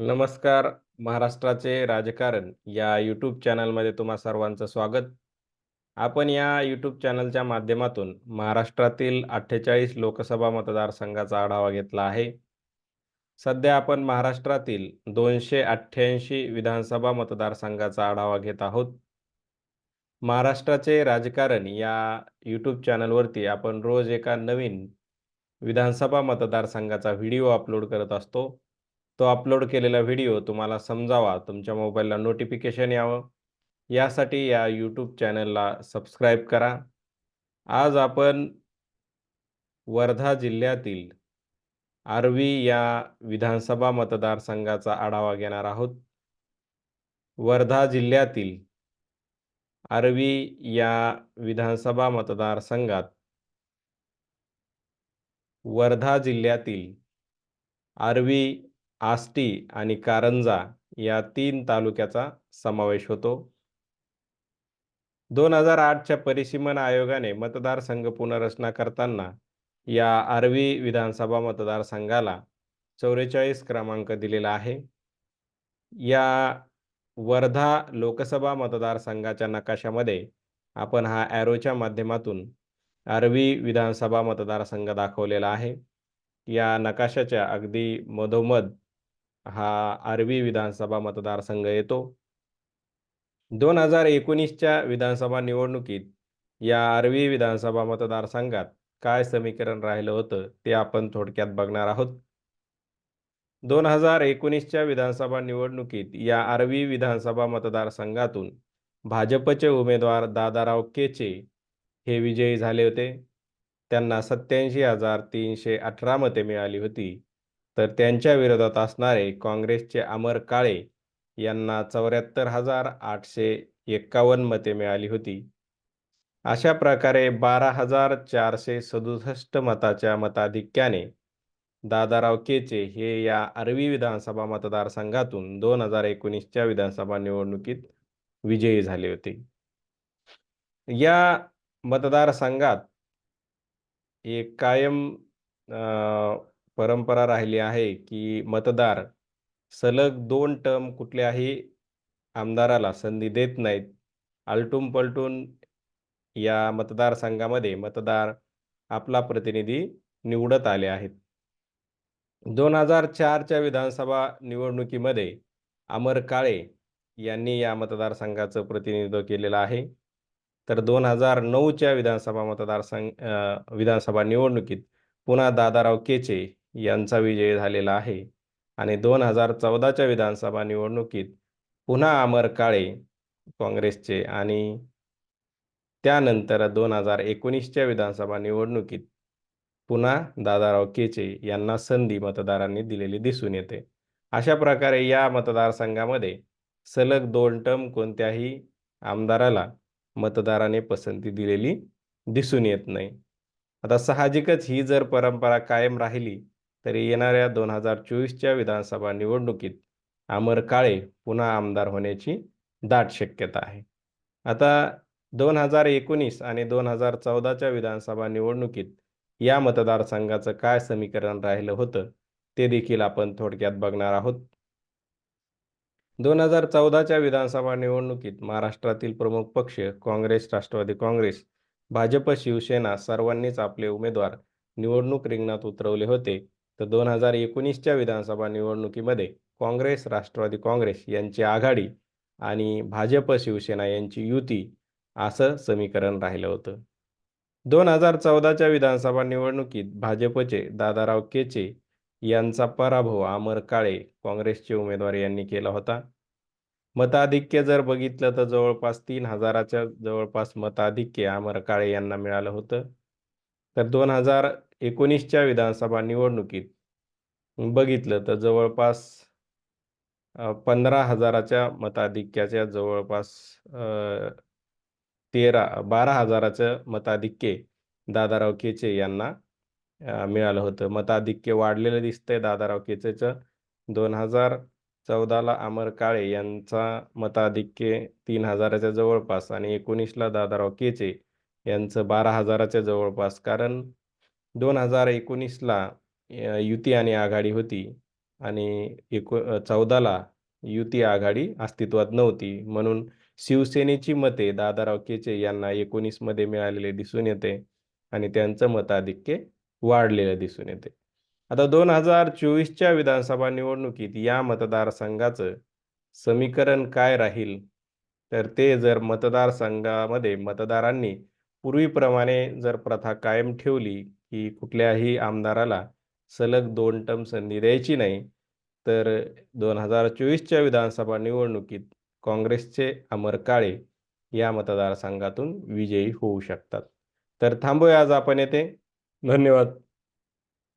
नमस्कार महाराष्ट्राचे राजकारण या यूट्यूब चॅनलमध्ये तुम्हा सर्वांचं स्वागत. आपण या यूट्यूब चॅनलच्या माध्यमातून महाराष्ट्रातील अठ्ठेचाळीस लोकसभा मतदारसंघाचा आढावा घेतला आहे. सध्या आपण महाराष्ट्रातील दोनशे अठ्ठ्याऐंशी विधानसभा मतदारसंघाचा आढावा घेत आहोत. महाराष्ट्राचे राजकारण या यूट्यूब चॅनलवरती आपण रोज एका नवीन विधानसभा मतदारसंघाचा व्हिडिओ अपलोड करत असतो. तो अपलोड केलेला व्हिडिओ तुम्हाला समजावा तुमच्या मोबाईलला नोटिफिकेशन यावं. यासाठी या यूट्यूब चॅनलला सबस्क्राईब करा. आज आपण वर्धा जिल्ह्यातील आर्वी या विधानसभा मतदारसंघाचा आढावा घेणार आहोत. वर्धा जिल्ह्यातील आर्वी या विधानसभा मतदारसंघात वर्धा जिल्ह्यातील आर्वी आष्टी आणि कारंजा या तीन तालुक्याचा समावेश होतो. दोन हजार आठच्या परिसीमन आयोगाने मतदारसंघ पुनर्रचना करताना या आर्वी विधानसभा मतदारसंघाला चौवेचाळीस क्रमांक दिलेला आहे. या वर्धा लोकसभा मतदारसंघाच्या नकाशामध्ये आपण हा ॲरोच्या माध्यमातून आर्वी विधानसभा मतदारसंघ दाखवलेला आहे. या नकाशाच्या अगदी मधोमध हा आर्वी विधानसभा मतदारसंघ येतो. दोन हजार एकोणीसच्या विधानसभा निवडणुकीत या आर्वी विधानसभा मतदारसंघात काय समीकरण राहिलं होतं ते आपण थोडक्यात बघणार आहोत. दोन हजार एकोणीसच्या विधानसभा निवडणुकीत या आर्वी विधानसभा मतदारसंघातून भाजपचे उमेदवार दादाराव केचे हे विजयी झाले होते. त्यांना सत्याऐंशी हजार तीनशे अठरा मते मिळाली होती. तर त्यांच्या विरोधात असणारे काँग्रेसचे अमर काळे यांना चौऱ्याहत्तर हजार आठशे एक्कावन्न मते मिळाली होती. अशा प्रकारे बारा हजार चारशे सदुसष्ट मताच्या मताधिक्याने दादाराव केचे हे या अरवी विधानसभा मतदारसंघातून दोन हजार एकोणीसच्या विधानसभा निवडणुकीत विजयी झाले होते. या मतदारसंघात एक कायम परंपरा राहिली आहे की मतदार सलग दोन टर्म कुठल्याही आमदाराला संधी देत नाहीत. आलटून पलटून या मतदारसंघामध्ये मतदार आपला प्रतिनिधी निवडत आले आहेत. दोन हजार चारच्या विधानसभा निवडणुकीमध्ये अमर काळे यांनी या मतदारसंघाचं प्रतिनिधित्व केलेलं आहे. तर दोन हजार नऊच्या विधानसभा मतदारसंघ विधानसभा निवडणुकीत पुन्हा दादाराव केचे यांचा विजय झालेला आहे. आणि दोन हजार चौदाच्या विधानसभा निवडणुकीत पुन्हा अमर काळे काँग्रेसचे आणि त्यानंतर दोन हजार एकोणीसच्या विधानसभा निवडणुकीत पुन्हा दादाराव केचे यांना संधी मतदारांनी दिलेली दिसून येते. अशा प्रकारे या मतदारसंघामध्ये सलग दोन टर्म कोणत्याही आमदाराला मतदाराने पसंती दिलेली दिसून येत नाही. आता साहजिकच ही जर परंपरा कायम राहिली तरी येणाऱ्या दोन हजार चोवीसच्या विधानसभा निवडणुकीत अमर काळे पुन्हा आमदार होण्याची दाट शक्यता आहे. आता दोन हजार एकोणीस आणि दोन हजार चौदाच्या विधानसभा निवडणुकीत या मतदारसंघाचं काय समीकरण राहिलं होतं ते देखील आपण थोडक्यात बघणार आहोत. दोन हजार चौदाच्या विधानसभा निवडणुकीत महाराष्ट्रातील प्रमुख पक्ष काँग्रेस राष्ट्रवादी काँग्रेस भाजप शिवसेना सर्वांनीच आपले उमेदवार निवडणूक रिंगणात उतरवले होते. तर दोन हजार एकोणीसच्या विधानसभा निवडणुकीमध्ये काँग्रेस राष्ट्रवादी काँग्रेस यांची आघाडी आणि भाजप शिवसेना यांची युती असं समीकरण राहिलं होतं. दोन हजार चौदाच्या विधानसभा निवडणुकीत भाजपचे दादाराव केचे यांचा पराभव अमर काळे काँग्रेसचे उमेदवार यांनी केला होता. मताधिक्य जर बघितलं तर जवळपास तीन हजाराच्या जवळपास मताधिक्य अमर काळे यांना मिळालं होतं. तर दोन हजार एकोणीसच्या विधानसभा निवडणुकीत बघितलं तर जवळपास पंधरा हजाराच्या मताधिक्याच्या जवळपास तेरा बारा हजाराचं मताधिक्य दादाराव केचे यांना मिळालं होतं. मताधिक्य वाढलेलं दिसतंय दादाराव केचेचं. दोन हजार चौदाला अमर काळे यांचा मताधिक्य तीन हजाराच्या जवळपास आणि एकोणीसला दादाराव केचे यांचं बारा हजाराच्या जवळपास. कारण दोन हजार एकोणीसला युती आणि आघाडी होती आणि एको चौदाला युती आघाडी अस्तित्वात नव्हती. म्हणून शिवसेनेची मते दादाराव केचे यांना एकोणीसमध्ये मिळालेले दिसून येते आणि त्यांचं मताधिक्य वाढलेलं दिसून येते. आता दोन हजार चोवीसच्या विधानसभा निवडणुकीत या मतदारसंघाचं समीकरण काय राहील? तर ते जर मतदारसंघामध्ये मतदारांनी पूर्वीप्रमाणे जर प्रथा कायम ठेवली की कुठल्याही आमदाराला सलग दोन टर्म संधी द्यायची नाही तर दोन हजार चोवीसच्या विधानसभा निवडणुकीत काँग्रेसचे अमर काळे या मतदारसंघातून विजयी होऊ शकतात. तर थांबूया आज आपण येथे. धन्यवाद.